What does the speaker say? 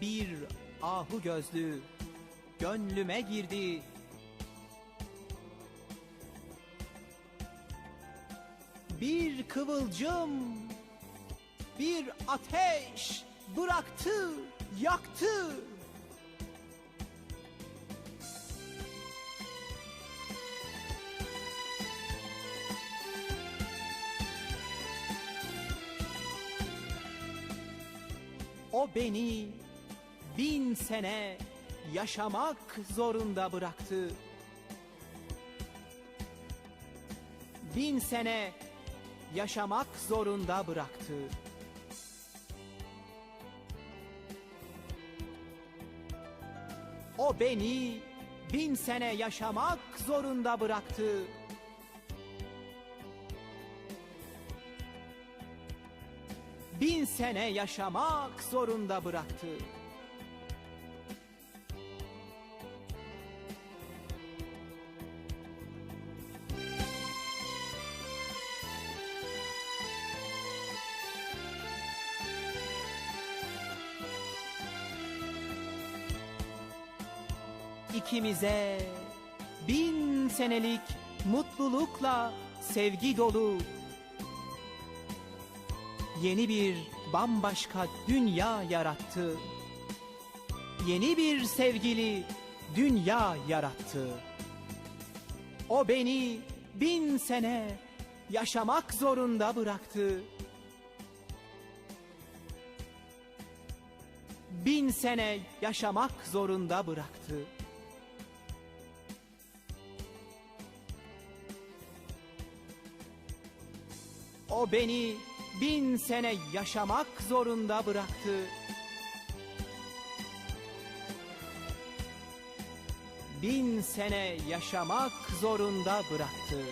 Bir ahu gözlü gönlüme girdi. Bir kıvılcım, bir ateş bıraktı, yaktı. O beni bin sene yaşamak zorunda bıraktı. Bin sene yaşamak zorunda bıraktı. O beni bin sene yaşamak zorunda bıraktı. Bin sene yaşamak zorunda bıraktı. İkimize bin senelik mutlulukla sevgi dolu yeni bir bambaşka dünya yarattı. Yeni bir sevgili dünya yarattı. O beni bin sene yaşamak zorunda bıraktı. Bin sene yaşamak zorunda bıraktı. O beni bin sene yaşamak zorunda bıraktı. Bin sene yaşamak zorunda bıraktı.